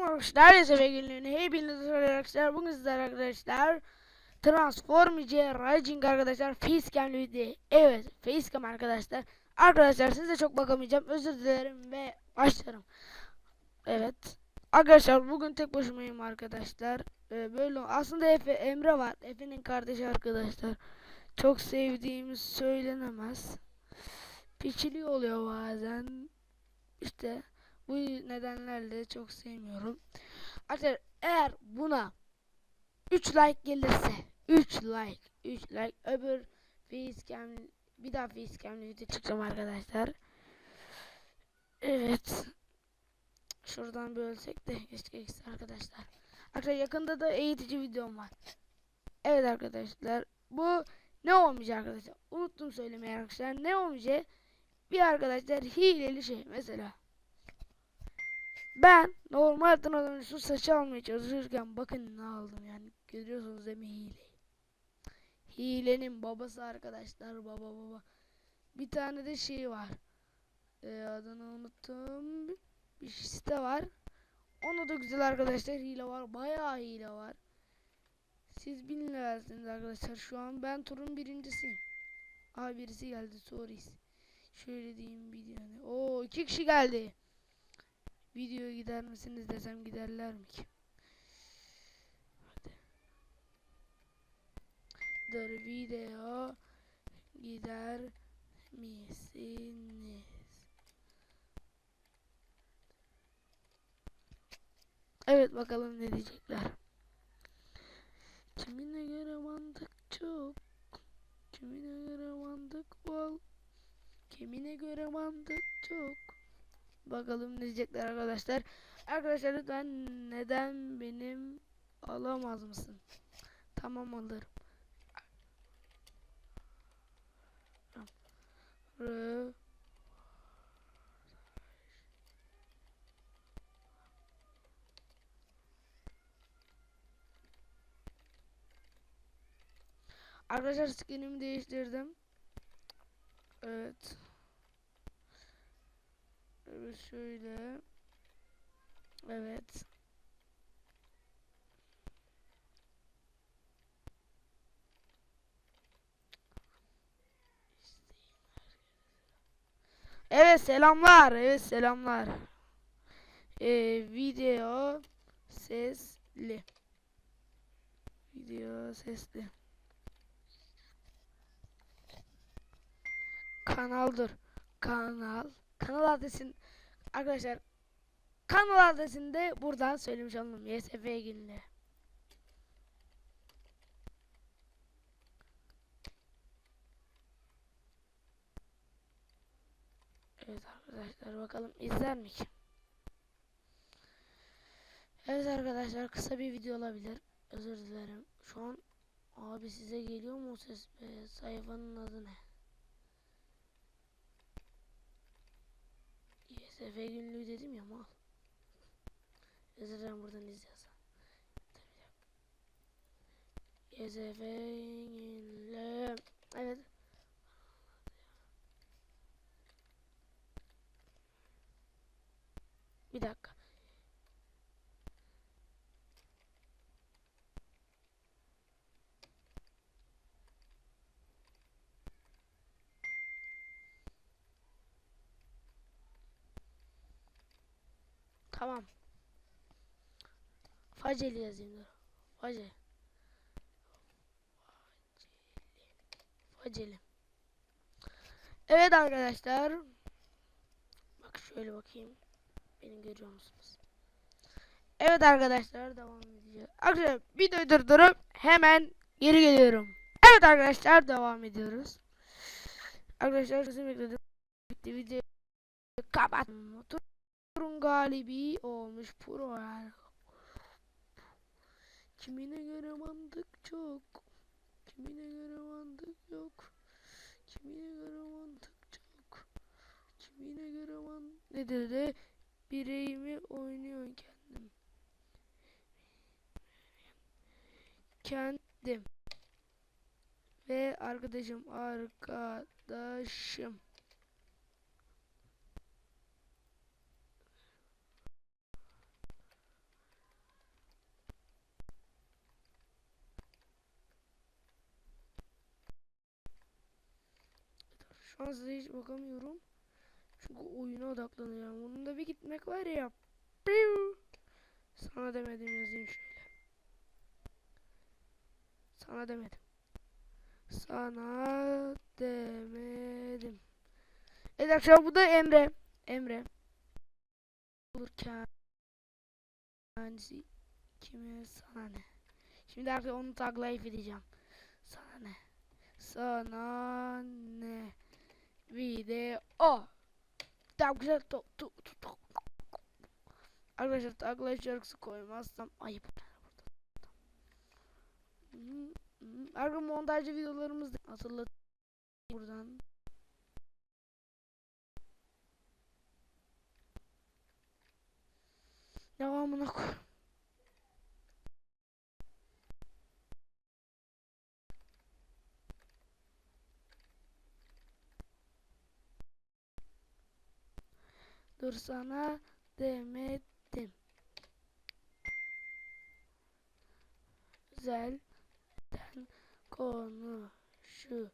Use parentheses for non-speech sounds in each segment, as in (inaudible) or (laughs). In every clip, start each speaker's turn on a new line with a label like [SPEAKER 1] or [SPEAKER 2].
[SPEAKER 1] Arkadaşlar herkese günlüğüne hepiniz arkadaşlar. Bugün sizler arkadaşlar Transformice Raging arkadaşlar Facecam video evet Facecam arkadaşlar. Arkadaşlar size çok bakamayacağım. Özür dilerim ve başlarım. Evet. Arkadaşlar bugün tek başımayım arkadaşlar. Ee, böyle aslında Efe Emre var. Efe'nin kardeşi arkadaşlar. Çok sevdiğimiz söylenemez. Piçili oluyor bazen. İşte bu nedenlerle çok sevmiyorum. Arkadaşlar eğer buna 3 like gelirse 3 like 3 like öbür facecam bir daha facecam'le video çıkacağım arkadaşlar. Evet. Şuradan bölsek de keşke arkadaşlar. Arkadaşlar yakında da eğitici videom var. Evet arkadaşlar. Bu ne olmayacak arkadaşlar? Unuttum söylemeyi arkadaşlar. Ne olmayacak? Bir arkadaşlar hileli şey mesela. Ben normal adamın şu saçı almaya çalışırken bakın ne aldım yani görüyorsunuz değil mi hile. Hilenin babası arkadaşlar baba baba. Bir tane de şey var. Ee, adını unuttum. Bir site var. Onu da güzel arkadaşlar hile var. Bayağı hile var. Siz bilmiyorsunuz arkadaşlar. Şu an ben turun birincisiyim. Aa birisi geldi. Sorries. Şöyle diyeyim bir yani. Oo iki kişi geldi. Videoya gider misiniz desem giderler mi ki? Dur video gider misiniz? Evet bakalım ne diyecekler. Kimine göre mantık çok. Kimine göre mantık bol. Kimine göre mantık çok. Bakalım ne diyecekler arkadaşlar. Arkadaşlar lütfen neden benim alamaz mısın? Tamam alırım. Arkadaşlar skinimi değiştirdim. Evet. Evet şöyle. Evet. Evet selamlar. Evet selamlar. Ee, video sesli. Video sesli. Kanaldır. Kanal. Kanal adresin arkadaşlar kanal adresini de buradan söylemiş olalım. YSF ilgili. Evet arkadaşlar bakalım izler mi ki? Evet arkadaşlar kısa bir video olabilir. Özür dilerim. Şu an abi size geliyor mu ses be? Sayfanın adı ne? YSF günlüğü dedim ya mal. Dilerim buradan izliyorsan. YSF günlüğü. Evet. Bir dakika. Tamam. Faceli yazayım dur. Faceli. Faceli. Evet arkadaşlar. Bak şöyle bakayım. Beni görüyor musunuz? Evet arkadaşlar devam edeceğiz. Arkadaşlar videoyu durdurup hemen geri geliyorum. Evet arkadaşlar devam ediyoruz. Arkadaşlar sizin bekledim. Bitti video kapat. Turun galibi olmuş pro yani. Kimine göre mantık çok. Kimine göre mantık yok. Kimine göre mantık çok. Kimine göre man ne dedi? Bireğimi oynuyor kendim. Kendim. Ve arkadaşım arkadaşım. Şu an size hiç bakamıyorum. Çünkü oyuna odaklanıyorum. Bunun da bir gitmek var ya. Sana demedim yazayım şöyle. Sana demedim. Sana demedim. Evet arkadaşlar bu da Emre. Emre. Olur kendisi kime sana ne? Şimdi artık onu tag life edeceğim. Sana ne? Sana ne? Video. Tamam güzel. To, to, to, to. Arkadaşlar life şarkısı koymazsam ayıp. Arkadaşlar montajlı videolarımızda hatırlat buradan. Devamına koy. Dur sana demedim. Güzelden konuşu.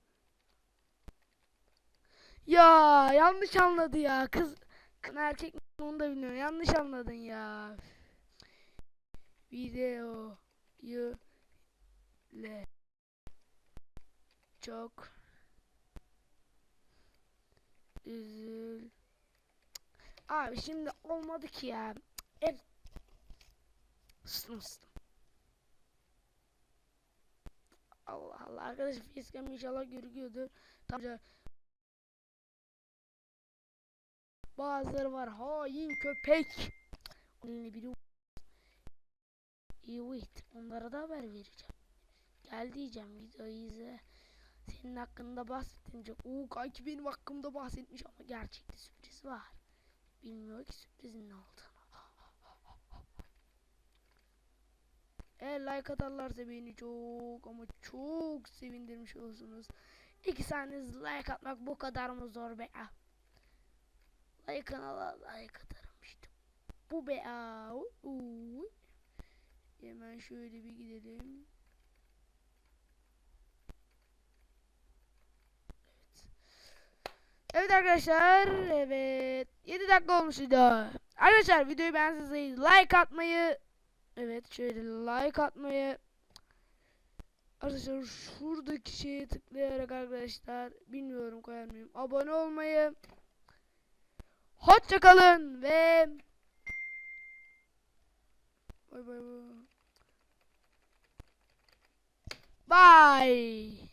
[SPEAKER 1] Ya yanlış anladı ya kız. Kız erkek mi onu da bilmiyorum. Yanlış anladın ya. Videoyu le çok üzül. Abi şimdi olmadı ki ya. El Sıstım sıstım. Allah Allah arkadaş facecam inşallah görüyordur. Tamam. Bazıları var hain köpek. Onu biri Evet onlara da haber vereceğim. Gel diyeceğim videoyu izle. Senin hakkında bahsettince o kanki benim hakkımda bahsetmiş ama gerçekte sürpriz var. Bilmiyor ki sürprizin ne. (laughs) Eğer like atarlarsa beni çok ama çok sevindirmiş olursunuz. İki saniyeniz like atmak bu kadar mı zor be? Ah. Like kanala like atarım işte. Bu be. Uuu. Hemen şöyle bir gidelim. Evet arkadaşlar. Evet. 7 dakika olmuş video. Arkadaşlar videoyu beğendiyseniz like atmayı Evet şöyle like atmayı Arkadaşlar şuradaki şeye tıklayarak arkadaşlar bilmiyorum koyar mıyım abone olmayı Hoşçakalın ve Bay bay bay. Bye.